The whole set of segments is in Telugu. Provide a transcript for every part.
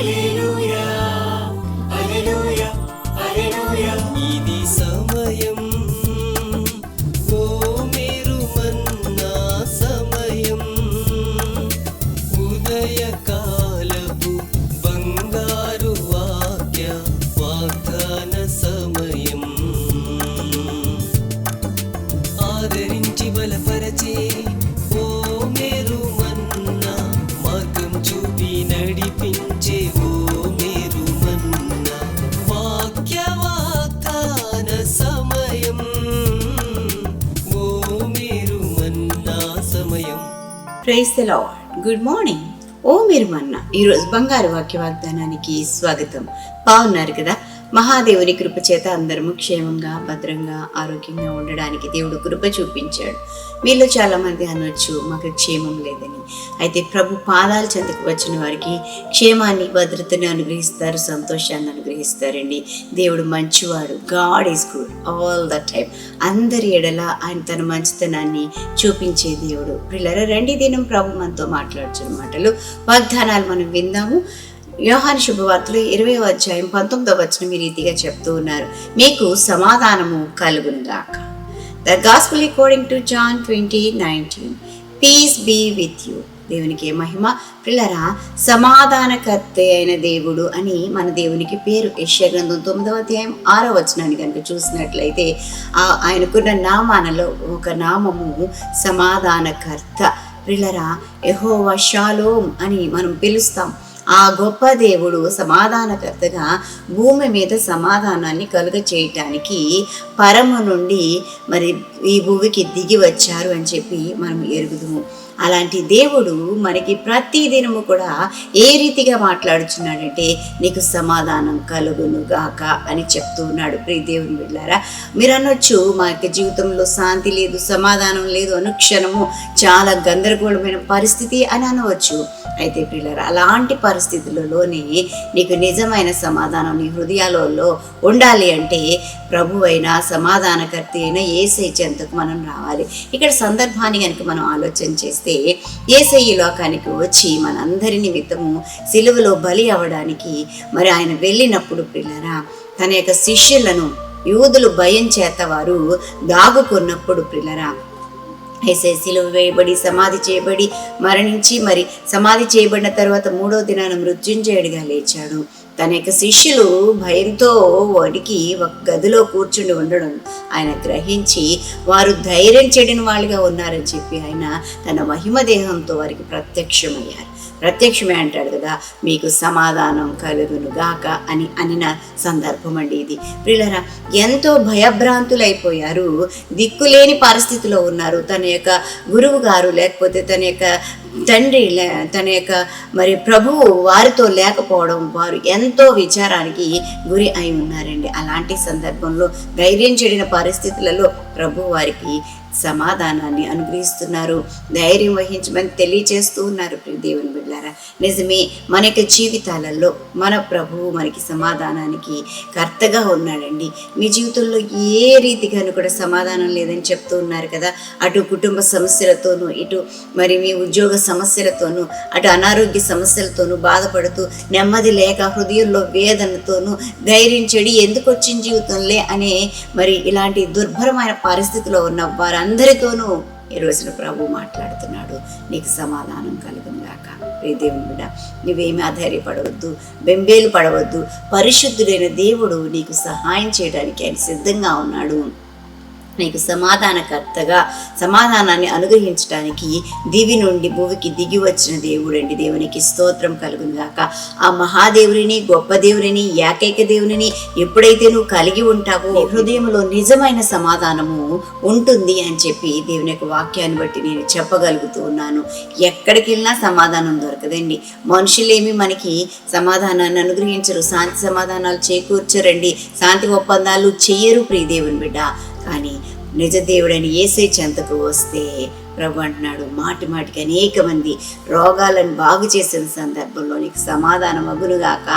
一路。praise the lord good morning ఓ మీరు మన్న ఈరోజు బంగారు వాక్య వాగ్దానానికి స్వాగతం. బాగున్నారు కదా? మహాదేవుని కృప చేత అందరము క్షేమంగా భద్రంగా ఆరోగ్యంగా ఉండడానికి దేవుడు కృప చూపించాడు. మీలో చాలా మంది అనొచ్చు మాకు క్షేమం లేదని. అయితే ప్రభు పాదాల చెంతకు వచ్చిన వారికి క్షేమాన్ని భద్రతని అనుగ్రహిస్తారు సంతోషాన్ని అనుగ్రహిస్తారండి. దేవుడు మంచివాడు. God is good all the time అందరి ఎడల ఆయన తన మంచితనాన్ని చూపించే దేవుడు. పిల్లల రండి దినం ప్రభు మనతో మాట్లాడుచున్న మాటలు. వాగ్దానాలు మనం విందాము. యోహాను శుభవార్తలు ఇరవై అధ్యాయం పంతొమ్మిదవ వచ్చిన మీ రీతిగా చెప్తూ ఉన్నారు. మీకు సమాధానము కలుగును గాక the gospel according to John twenty nineteen peace be with you దేవునికి మహిమ. పిల్లరా సమాధానకర్తే అయిన దేవుడు అని మన దేవునికి పేరు యశ్య గ్రంథం తొమ్మిదవ అధ్యాయం ఆరో వచనాన్ని కనుక చూసినట్లయితే ఆయనకున్న నామానలో ఒక నామము సమాధానకర్త. పిల్లరా యెహోవా షాలోమ్ అని మనం పిలుస్తాం. ఆ గొప్ప దేవుడు సమాధానకర్తగా భూమి మీద సమాధానాన్ని కలుగ చేయటానికి పరము నుండి మరి ఈ భూమికి దిగి వచ్చారు అని చెప్పి మనం ఎరుగుదుము. అలాంటి దేవుడు మనకి ప్రతి దినము కూడా ఏ రీతిగా మాట్లాడుచున్నాడంటే నీకు సమాధానం కలుగును గాక అని చెప్తూ ఉన్నాడు. ప్రియ దేవుని వెళ్ళారా మీరు అనొచ్చు మా యొక్క జీవితంలో శాంతి లేదు సమాధానం లేదు అనుక్షణము చాలా గందరగోళమైన పరిస్థితి అని అనవచ్చు. అయితే పిల్లరా అలాంటి పరిస్థితులలోనే నీకు నిజమైన సమాధానం నీ హృదయాలలో ఉండాలి అంటే ప్రభు అయిన సమాధానకర్త అయినా ఏసై చెంతకు మనం రావాలి. ఇక్కడ సందర్భాన్ని కనుక మనం ఆలోచన చేస్తే ఏసై ఏసయ్య లోకానికి వచ్చి మనందరి నిమిత్తము సిలువలో బలి అవ్వడానికి మరి ఆయన వెళ్ళినప్పుడు పిల్లరా తన యొక్క శిష్యులను యూదులు భయం చేత వారు దాగుకున్నప్పుడు పిల్లరా ఏసే సిలువ వేయబడి సమాధి చేయబడి మరణించి మరి సమాధి చేయబడిన తర్వాత మూడో దినాన మృత్యుంజయుడిగా లేచాడు. తన యొక్క శిష్యులు భయంతో వాడికి ఒక గదిలో కూర్చుండి ఉండడం ఆయన గ్రహించి వారు ధైర్యం చెడిన వాళ్ళుగా ఉన్నారని చెప్పి ఆయన తన మహిమ దేహంతో వారికి ప్రత్యక్షమయ్యారు. ప్రత్యక్షమే అంటాడు కదా మీకు సమాధానం కలుగును గాక అని అనిన సందర్భం అండి ఇది. ప్రిలరా ఎంతో భయభ్రాంతులైపోయారు దిక్కులేని పరిస్థితిలో ఉన్నారు. తన యొక్క గురువు గారు లేకపోతే తన యొక్క తండ్రి తన యొక్క మరి ప్రభువు వారితో లేకపోవడం వారు ఎంతో విచారానికి గురి అయి ఉన్నారండి. అలాంటి సందర్భంలో ధైర్యం చెడిన పరిస్థితులలో ప్రభు వారికి సమాధానాన్ని అనుగ్రహిస్తున్నారు. ధైర్యం వహించమని తెలియచేస్తూ ఉన్నారు దేవుని బిడ్డారా. నిజమే మన యొక్క జీవితాలలో మన ప్రభువు మనకి సమాధానానికి కర్తగా ఉన్నాడండి. మీ జీవితంలో ఏ రీతిగాను కూడా సమాధానం లేదని చెప్తూ ఉన్నారు కదా. అటు కుటుంబ సమస్యలతోనూ ఇటు మరి మీ ఉద్యోగ సమస్యలతోనూ అటు అనారోగ్య సమస్యలతోనూ బాధపడుతూ నెమ్మది లేక హృదయంలో వేదనతోనూ ధైర్యం చెడి ఎందుకు వచ్చిన జీవితంలే అనే మరి ఇలాంటి దుర్భరమైన పరిస్థితిలో ఉన్న వారందరితోనూ ఈ రోజున ప్రభు మాట్లాడుతున్నాడు. నీకు సమాధానం కలుగునుగాక గాక. బిడ్డ నువ్వేమి అధైర్యపడవద్దు బెంబేలు పడవద్దు. పరిశుద్ధుడైన దేవుడు నీకు సహాయం చేయడానికి ఆయన సిద్ధంగా ఉన్నాడు. నీకు సమాధానకర్తగా సమాధానాన్ని అనుగ్రహించడానికి దివి నుండి భూమికి దిగి వచ్చిన దేవుడండి. దేవునికి స్తోత్రం కలుగును గాక. ఆ మహాదేవుని గొప్ప దేవుని ఏకైక దేవుని ఎప్పుడైతే నువ్వు కలిగి ఉంటావో హృదయంలో నిజమైన సమాధానము ఉంటుంది అని చెప్పి దేవుని యొక్క వాక్యాన్ని బట్టి నేను చెప్పగలుగుతూ ఉన్నాను. ఎక్కడికి వెళ్ళినా సమాధానం దొరకదండి. మనుషులేమి మనకి సమాధానాన్ని అనుగ్రహించరు శాంతి సమాధానాలు చేకూర్చరండి. శాంతి ఒప్పందాలు చేయరు ప్రియదేవుని బిడ్డ. కానీ నిజదేవుడని ఏసే చెంతకు వస్తే ప్రభు అంటున్నాడు. మాటి మాటికి అనేక మంది రోగాలను బాగు చేసిన సందర్భంలో నీకు సమాధానం అగునుగాక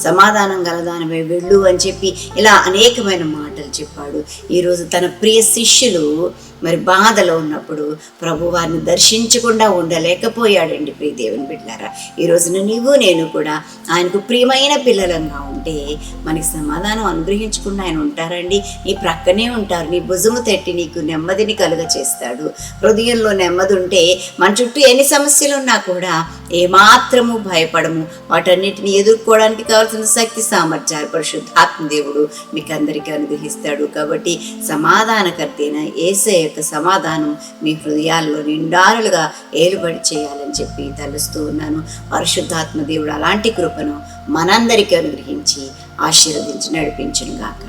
సమాధానం గలదానమే వెళ్ళు అని చెప్పి ఇలా అనేకమైన మాటలు చెప్పాడు. ఈరోజు తన ప్రియ శిష్యులు మరి బాధలో ఉన్నప్పుడు ప్రభు వారిని దర్శించకుండా ఉండలేకపోయాడండి ప్రియ దేవుని బిడ్డారా. ఈ రోజున నీవు నేను కూడా ఆయనకు ప్రియమైన పిల్లలంగా ఉంటే మనకి సమాధానం అనుగ్రహించకుండా ఆయన ఉంటారండి. నీ ప్రక్కనే ఉంటారు. నీ భుజము తట్టి నీకు నెమ్మదిని కలుగ చేస్తాడు జీవితంలో నెమ్మది ఉంటే మన చుట్టూ ఎన్ని సమస్యలు ఉన్నా కూడా ఏమాత్రము భయపడము. వాటన్నిటిని ఎదుర్కోవడానికి కావాల్సిన శక్తి సామర్థ్యాలు పరిశుద్ధాత్మ దేవుడు మీకు అందరికీ అనుగ్రహిస్తాడు. కాబట్టి సమాధానకర్తైన ఏసే యొక్క సమాధానం మీ హృదయాల్లో నిండారులుగా ఏలుబడి చేయాలని చెప్పి తలుస్తూ ఉన్నాను. పరిశుద్ధాత్మ దేవుడు అలాంటి కృపను మనందరికీ అనుగ్రహించి ఆశీర్వదించి నడిపించును గాక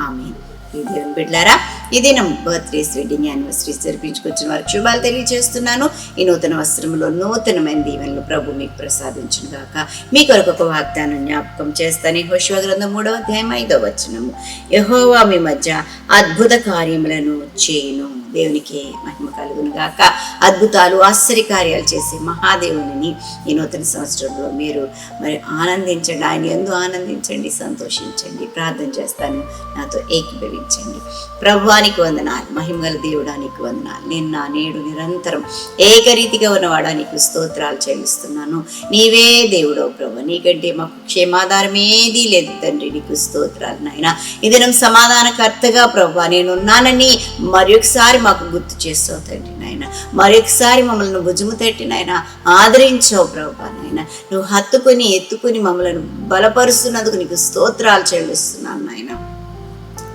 ఆమె ఈ దేవుని బిడ్డారా ఇది నా బర్త్డేస్ వెడ్డింగ్ యానివర్సరీస్ జరిపించుకొచ్చిన వారికి శుభాలు తెలియజేస్తున్నాను. ఈ నూతన వస్త్రంలో నూతనమైన దీవెనలు ప్రభు మీకు ప్రసాదించిన గాక. మీ కొరకు ఒక వాగ్దానం జ్ఞాపకం చేస్తాను. హోషవ గ్రంథం మూడవ అధ్యాయం ఐదవ వచనము. యహోవా మీ మధ్య అద్భుత కార్యములను చేయను. దేవునికి మహిమ కలుగును గాక. అద్భుతాలు ఆశ్చర్య కార్యాలు చేసే మహాదేవుని ఈ నూతన సంవత్సరంలో మీరు మరి ఆనందించండి. ఆయన ఎందు ఆనందించండి సంతోషించండి ప్రార్థన చేస్తాను. నాతో ఏకీభవించండి. ప్రభువానికి వందనాలు మహిమగల దేవుడానికి వందనాలు. నిన్న నేడు నిరంతరం ఏకరీతిగా ఉన్నవాడా నీకు స్తోత్రాలు చెల్లిస్తున్నాను. నీవే దేవుడో ప్రభు నీకంటే మాకు క్షేమాధారం ఏదీ లేదు తండ్రి. నీకు స్తోత్రాలు నాయన. ఈ దినం సమాధానకర్తగా ప్రభు నేనున్నానని మరొకసారి మాకు గుర్తు చేస్తావు తండ్రి నాయన. మరొకసారి మమ్మల్ని భుజము తట్టి నాయన ఆదరించావు ప్రభు నాయన. నువ్వు హత్తుకొని ఎత్తుకొని మమ్మల్ని బలపరుస్తున్నందుకు నీకు స్తోత్రాలు చెల్లిస్తున్నాను నాయన.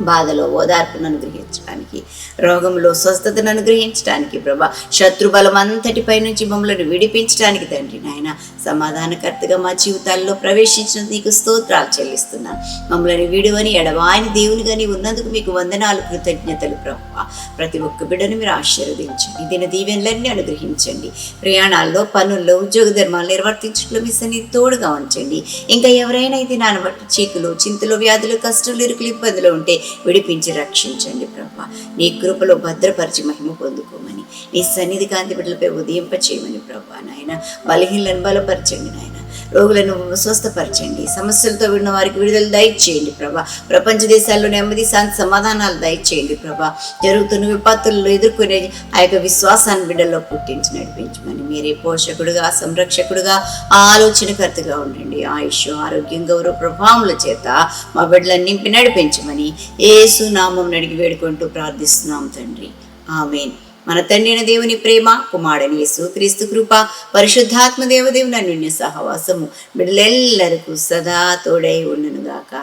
బాధలో ఓదార్పును అనుగ్రహించడానికి రోగంలో స్వస్థతను అనుగ్రహించడానికి ప్రభా శత్రుబలం అంతటిపై నుంచి మమ్మల్ని విడిపించడానికి తండ్రి నాయన సమాధానకర్తగా మా జీవితాల్లో ప్రవేశించిన నీకు స్తోత్రాలు చెల్లిస్తున్నాను మమ్మల్ని విడువని ఎడవాయిని దేవునిగాని ఉన్నందుకు మీకు వందనాలు కృతజ్ఞతలు ప్రభా. ప్రతి ఒక్క బిడ్డను మీరు ఆశీర్వదించండి. దిన దీవెనలన్నీ అనుగ్రహించండి. ప్రయాణాల్లో పనుల్లో ఉద్యోగ ధర్మాలు నిర్వర్తించడంలో మీ సన్నిధి తోడుగా ఉంచండి. ఇంకా ఎవరైనా ఇది నాన్న చీకులు చింతలు వ్యాధులు కష్టాలు ఇరుకులు ఇబ్బందులు ఉంటే విడిపించి రక్షించండి ప్రభా. నీ కృపలో భద్రపరిచి మహిమ పొందుకోమని. నీ సన్నిధి కాంతి బిడ్డలపై ఉదయింపచేయమని ప్రభా నాయన. బలహీనలను బలపరచండి నాయన. రోగులను స్వస్థపరచండి. సమస్యలతో విడిన వారికి విడుదల దయచేయండి ప్రభా. ప్రపంచ దేశాల్లో నెమ్మది శాంతి సమాధానాలు దయచేయండి ప్రభా. జరుగుతున్న విపత్తులను ఎదుర్కొనే ఆ యొక్క విశ్వాసాన్ని బిడ్డల్లో పుట్టించి నడిపించమని మీరే పోషకుడుగా సంరక్షకుడుగా ఆలోచనకర్తగా ఉండండి. ఆయుష్ ఆరోగ్యం గౌరవ ప్రభావముల చేత మా బిడ్డలను నింపి నడిపించమని ఏసునామం నడిగి వేడుకుంటూ ప్రార్థిస్తున్నాం తండ్రి. ఆమెన్. మన తండ్రిన దేవుని ప్రేమ కుమారుని యేసు కృప పరిశుద్ధాత్మ దేవదేవుని అన్యున్య సహవాసము బిడ్డలెల్లరకు సదా తోడై ఉండునుగాక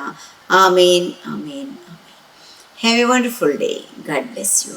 amen amen have a wonderful day God bless you